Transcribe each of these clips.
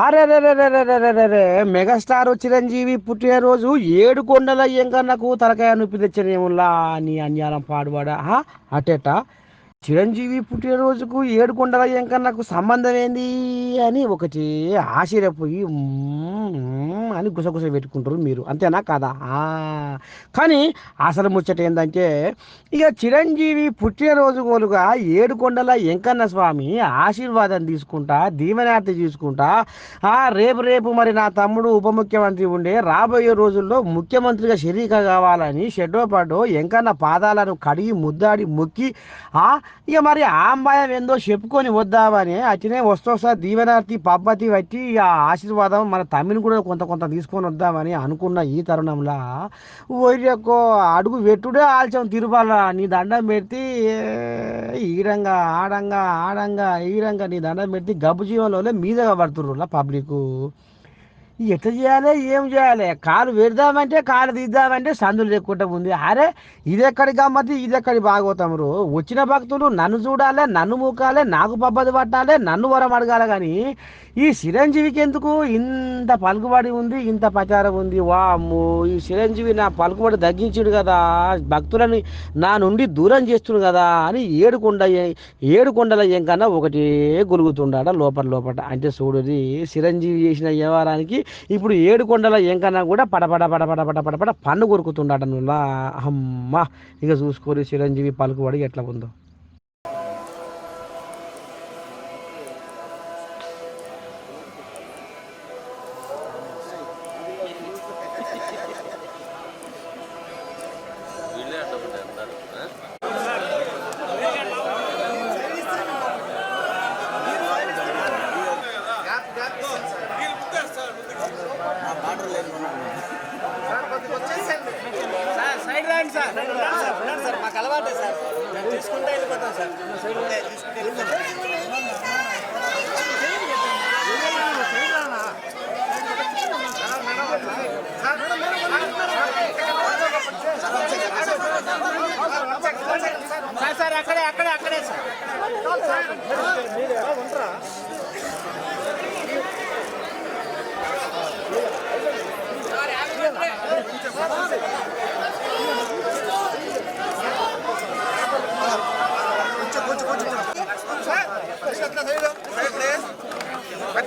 అరే మెగాస్టార్ చిరంజీవి పుట్టినరోజు ఏడు కొండల కన్నా తలకాయ నొప్పి తెచ్చిన ఏముల్లా అని అన్యాలం పాడుబడా అటేటా? చిరంజీవి పుట్టినరోజుకు ఏడు కొండల ఎంకన్నకు సంబంధం ఏంది అని ఒకటి ఆశ్చర్యపోయి అని గుసగుస పెట్టుకుంటారు మీరు. అంతేనా కాదా? కానీ అసలు ముచ్చట ఏంటంటే ఇక చిరంజీవి పుట్టినరోజు కోలుగా ఏడుకొండల వెంకన్న స్వామి ఆశీర్వాదం తీసుకుంటా దీవెనార్తి తీసుకుంటా ఆ రేపు రేపు మరి నా తమ్ముడు ఉప ముఖ్యమంత్రి ఉండే రాబోయే రోజుల్లో ముఖ్యమంత్రిగా షరీక కావాలని షెడ్డో వెంకన్న పాదాలను కడిగి ముద్దాడి మొక్కి ఆ ఇక మరి ఆ ఏందో చెప్పుకొని వద్దామని అట్నే సార్ దీవెనార్తి పబ్బతి బట్టి ఆ ఆశీర్వాదం మన తమ్మిని కూడా కొంత కొంత తీసుకొని వద్దామని అనుకున్న ఈ తరుణంలో ఒరియక్కో అడుగు పెట్టుడే ఆల్చం తిరుపాల నీ దండం పెడితే ఈరంగా ఆడంగా ఆడంగా ఈరంగా నీ దండం పెడితే గబ్బు జీవంలో మీదగా పడుతుర్రులా పబ్లిక్ ఎట్లా చేయాలి ఏం చేయాలి? కాలు పెడదామంటే కాలు తీద్దామంటే సందులు ఎక్కుంటా ఉంది. అరే ఇదెక్కడి గమ్మతి ఇదెక్కడి భాగవతమురు వచ్చిన భక్తులు నన్ను చూడాలి నన్ను మూకాలి నాకు పబ్బది పట్టాలి నన్ను వరం అడగాలి కానీ ఈ చిరంజీవికి ఎందుకు ఇంత పలుకుబడి ఉంది ఇంత ప్రచారం ఉంది? వామ్మో ఈ చిరంజీవి నా పలుకుబడి తగ్గించుడు కదా భక్తులని నా నుండి దూరం చేస్తుడు కదా అని ఏడుకొండ ఏడుకొండల ఏం కన్నా ఒకటే గొలుగుతుండట లోపల లోపల. అంటే చూడుది చిరంజీవి చేసిన వ్యవహారానికి ఇప్పుడు ఏడు కొండల ఎంకన్నా కూడా పడపడ పడపడ పడ పడపడ పన్ను కొరుకుతుండాడ అమ్మ. ఇక చూసుకోరు చిరంజీవి పలుకుబడి ఎట్లా ఉందో. వీళ్ళే అడ్డపడ్డారు అందరూ ఆ? సార్ సైడ్ రండి సార్ రండి సార్ మాకు అలవాటే సార్ మేము తీసుకుంటే వెళ్ళిపోతాం సార్ తీసుకుంటే వెళ్ళిపోతాం సార్ సార్ అక్కడే అక్కడే అక్కడే సార్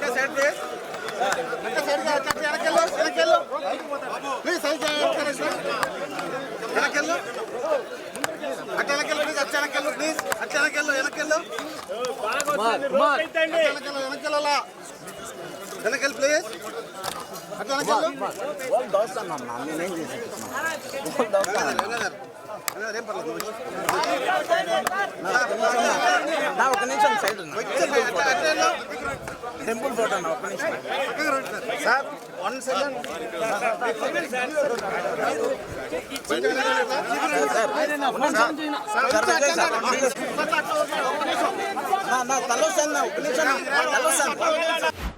సైడ్ సైడ్ సైడ్ వెనకెళ్ళు. అట్లా వెనకెళ్ళు ప్లీజ్ అట్లా వెనకెళ్ళు ప్లీజ్. అట్లా వెనకెళ్ళు వెనకెళ్ళు. వెనకెళ్ళు వెనకెళ్ళలా వెనకెళ్ళు. వెనకెళ్ళు దోస్తాను అమ్మా నేనేం చేసాను ఒక నిమిషం సైడ్ ఉన్నా. Temple photo sir one second తలో సార్ తలో సార్